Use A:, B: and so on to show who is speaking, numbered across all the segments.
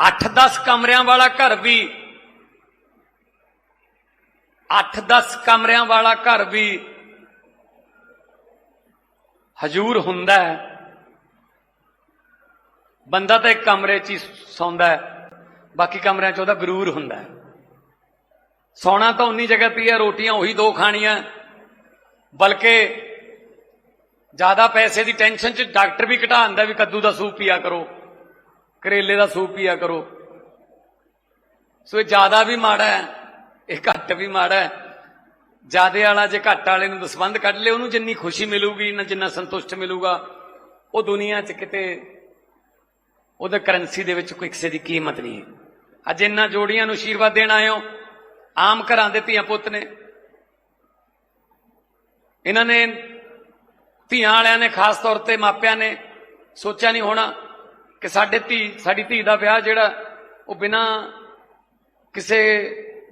A: 8-10 ਕਮਰਿਆਂ ਵਾਲਾ ਘਰ ਵੀ 8-10 ਕਮਰਿਆਂ ਵਾਲਾ ਘਰ ਵੀ ਹਜੂਰ ਹੁੰਦਾ ਹੈ। ਬੰਦਾ ਤਾਂ ਇੱਕ ਕਮਰੇ 'ਚ ਹੀ ਸੌਂਦਾ ਹੈ, ਬਾਕੀ ਕਮਰਿਆਂ 'ਚ ਉਹਦਾ ਗਰੂਰ ਹੁੰਦਾ ਹੈ। ਸੌਣਾ ਤਾਂ ਉਨੀ ਜਗ੍ਹਾ ਤੇ ਹੈ, ਰੋਟੀਆਂ ਉਹੀ ਦੋ ਖਾਣੀਆਂ, ਬਲਕਿ ਜ਼ਿਆਦਾ ਪੈਸੇ ਦੀ ਟੈਨਸ਼ਨ 'ਚ ਡਾਕਟਰ ਵੀ ਘਟਾ ਦਿੰਦਾ ਵੀ ਕੱਦੂ ਦਾ ਸੂਪ ਪੀਆ ਕਰੋ। ਕਰੇਲੇ ਦਾ ਸੂਪ ਪੀਆ ਕਰੋ। ਸੋ ਇਹ ਜ਼ਿਆਦਾ ਵੀ ਮਾੜਾ ਹੈ, ਇਹ ਘੱਟ ਵੀ ਮਾੜਾ ਹੈ। ਜਿਆਦੇ ਵਾਲਾ ਜੇ ਘੱਟ ਵਾਲੇ ਨੂੰ ਦਸਵੰਦ ਕੱਢ ਲੇ ਉਹਨੂੰ ਜਿੰਨੀ ਖੁਸ਼ੀ ਮਿਲੂਗੀ, ਨਾ ਜਿੰਨਾ ਸੰਤੁਸ਼ਟ ਮਿਲੂਗਾ, ਉਹ ਦੁਨੀਆ 'ਚ ਕਿਤੇ ਉਹਦੇ ਕਰੰਸੀ ਦੇ ਵਿੱਚ ਕੋਈ ਕਿਸੇ ਦੀ ਕੀਮਤ ਨਹੀਂ ਹੈ। ਅੱਜ ਇਹਨਾਂ ਜੋੜੀਆਂ ਨੂੰ ਆਸ਼ੀਰਵਾਦ ਦੇਣ ਆਏ ਹੋ, ਆਮ ਘਰਾਂ ਦੇ ਧੀਆਂ ਪੁੱਤ ਨੇ। ਇਹਨਾਂ ਨੇ ਧੀਆਂ ਵਾਲਿਆਂ ਨੇ ਖਾਸ ਤੌਰ ਤੇ ਮਾਪਿਆਂ ਨੇ ਸੋਚਿਆ ਨਹੀਂ ਹੋਣਾ ਕਿ ਸਾਡੇ ਧੀ, ਸਾਡੀ ਧੀ ਦਾ ਵਿਆਹ ਜਿਹੜਾ, ਉਹ ਬਿਨਾ ਕਿਸੇ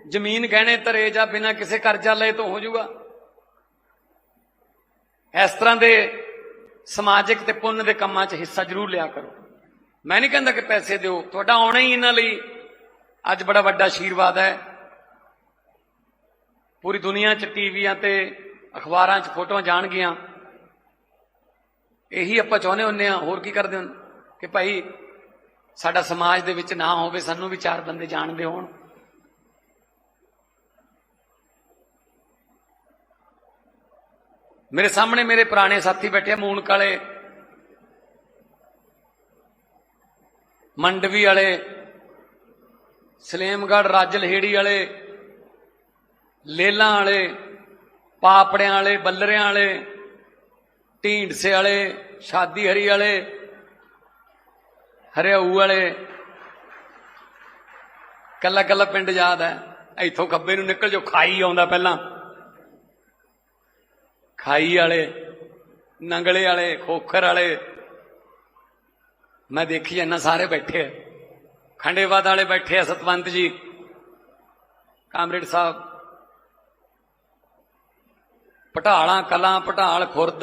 A: ਜ਼ਮੀਨ ਗਹਿਣੇ ਧਰੇ ਜਾਂ ਬਿਨਾ ਕਿਸੇ ਕਰਜ਼ਾ ਲਏ ਤੋਂ ਹੋ ਜਾਊਗਾ। ਇਸ ਤਰ੍ਹਾਂ ਦੇ ਸਮਾਜਿਕ ਤੇ ਪੁੰਨ ਦੇ ਕੰਮਾਂ 'ਚ ਹਿੱਸਾ ਜ਼ਰੂਰ ਲਿਆ ਕਰੋ। ਮੈਂ ਨਹੀਂ ਕਹਿੰਦਾ ਕਿ ਪੈਸੇ ਦਿਓ। ਤੁਹਾਡਾ ਆਉਣਾ ਹੀ ਇਹਨਾਂ ਲਈ ਅੱਜ ਬੜਾ ਵੱਡਾ ਆਸ਼ੀਰਵਾਦ ਹੈ। ਪੂਰੀ ਦੁਨੀਆ 'ਚ ਟੀਵੀਆਂ ਤੇ ਅਖਬਾਰਾਂ 'ਚ ਫੋਟੋਆਂ ਜਾਣਗੀਆਂ। ਇਹੀ ਆਪਾਂ ਚਾਹੁੰਦੇ ਹੁੰਨੇ ਆ ਹੋਰ ਕੀ ਕਰਦੇ ਹਾਂ ਕਿ ਭਾਈ ਸਾਡਾ ਸਮਾਜ ਦੇ ਵਿੱਚ ਨਾ ਹੋਵੇ, ਸਾਨੂੰ ਵੀ ਚਾਰ ਬੰਦੇ ਜਾਣਦੇ ਹੋਣ। ਮੇਰੇ ਸਾਹਮਣੇ ਮੇਰੇ ਪੁਰਾਣੇ ਸਾਥੀ ਬੈਠੇ ਆ, ਮੂਨਕ ਵਾਲੇ, ਮੰਡਵੀ ਵਾਲੇ, ਸਲੇਮਗੜ੍ਹ, ਰਾਜਲਹੇੜੀ ਵਾਲੇ, ਲੇਲਾਂ ਵਾਲੇ, ਪਾਪੜਿਆਂ ਵਾਲੇ, ਬੱਲਰਿਆਂ ਵਾਲੇ, ਢੀਂਡਸੇ ਵਾਲੇ ਸ਼ਾਦੀ ਹਰੀ ਵਾਲੇ ਹਰਿਆਊ ਵਾਲੇ। ਕੱਲਾ ਕੱਲਾ ਪਿੰਡ ਯਾਦ ਹੈ। ਇੱਥੋਂ ਖੱਬੇ ਨੂੰ ਨਿਕਲ ਜੋ ਖਾਈ ਆਉਂਦਾ ਪਹਿਲਾਂ। ਖਾਈ ਵਾਲੇ, ਨੰਗਲੇ ਵਾਲੇ, ਖੋਖਰ ਵਾਲੇ। ਮੈਂ ਦੇਖੀ ਜਾਂਦਾ, ਸਾਰੇ ਬੈਠੇ ਆ। ਖੰਡੇਵਾਦ ਵਾਲੇ ਬੈਠੇ ਆ, ਸਤਵੰਤ ਜੀ। ਕਾਮਰੇਡ ਸਾਹਿਬ। ਪਟਾਲਾਂ, ਕਲਾਂ, ਪਟਾਲ, ਖੁਰਦ।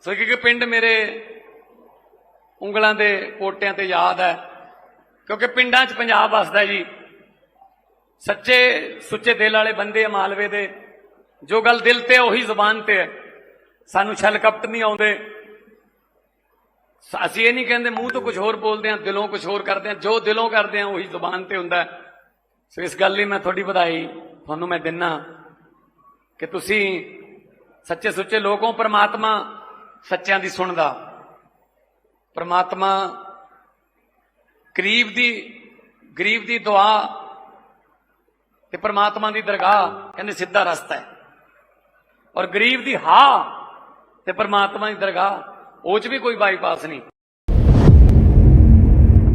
A: ਸੋ ਕਿ ਪਿੰਡ ਮੇਰੇ ਉਂਗਲਾਂ ਦੇ ਕੋਟਿਆਂ ਤੇ ਯਾਦ ਹੈ। ਕਿਉਂਕਿ ਪਿੰਡਾਂ 'ਚ ਪੰਜਾਬ ਵਸਦਾ ਜੀ। ਸੱਚੇ ਸੁੱਚੇ ਦਿਲ ਵਾਲੇ ਬੰਦੇ ਆ ਮਾਲਵੇ ਦੇ। ਜੋ ਗੱਲ ਦਿਲ ਤੇ ਹੈ, ਉਹੀ ਜ਼ੁਬਾਨ ਤੇ ਹੈ। ਸਾਨੂੰ ਛਲ ਕਪਟ ਨਹੀਂ ਆਉਂਦੇ। ਸ- ਅਸੀਂ ਇਹ ਨਹੀਂ ਕਹਿੰਦੇ ਮੂੰਹ ਤੋਂ ਕੁਝ ਹੋਰ ਬੋਲਦੇ ਆ ਦਿਲੋਂ ਕੁਝ ਹੋਰ ਕਰਦੇ ਆ ਜੋ ਦਿਲੋਂ ਕਰਦੇ ਆ ਉਹੀ ਜ਼ੁਬਾਨ ਤੇ ਹੁੰਦਾ ਸੋ ਇਸ ਗੱਲ ਲਈ ਮੈਂ ਤੁਹਾਡੀ ਵਧਾਈ ਤੁਹਾਨੂੰ ਮੈਂ ਦਿੰਨਾ ਕਿ ਤੁਸੀਂ ਸੱਚੇ ਸੁੱਚੇ ਲੋਕੋਂ ਪਰਮਾਤਮਾ ਸੱਚਿਆਂ ਦੀ ਸੁਣਦਾ। ਪ੍ਰਮਾਤਮਾ ਗਰੀਬ ਦੀ ਗਰੀਬ ਦੀ ਦੁਆ ਤੇ ਪ੍ਰਮਾਤਮਾ ਦੀ ਦਰਗਾਹ ਕਹਿੰਦੇ ਸਿੱਧਾ ਰਸਤਾ ਹੈ। ਔਰ ਗਰੀਬ ਦੀ ਹਾਂ ਤੇ ਪ੍ਰਮਾਤਮਾ ਦੀ ਦਰਗਾਹ, ਉਹ ਚ ਵੀ ਕੋਈ ਬਾਈਪਾਸ ਨਹੀਂ।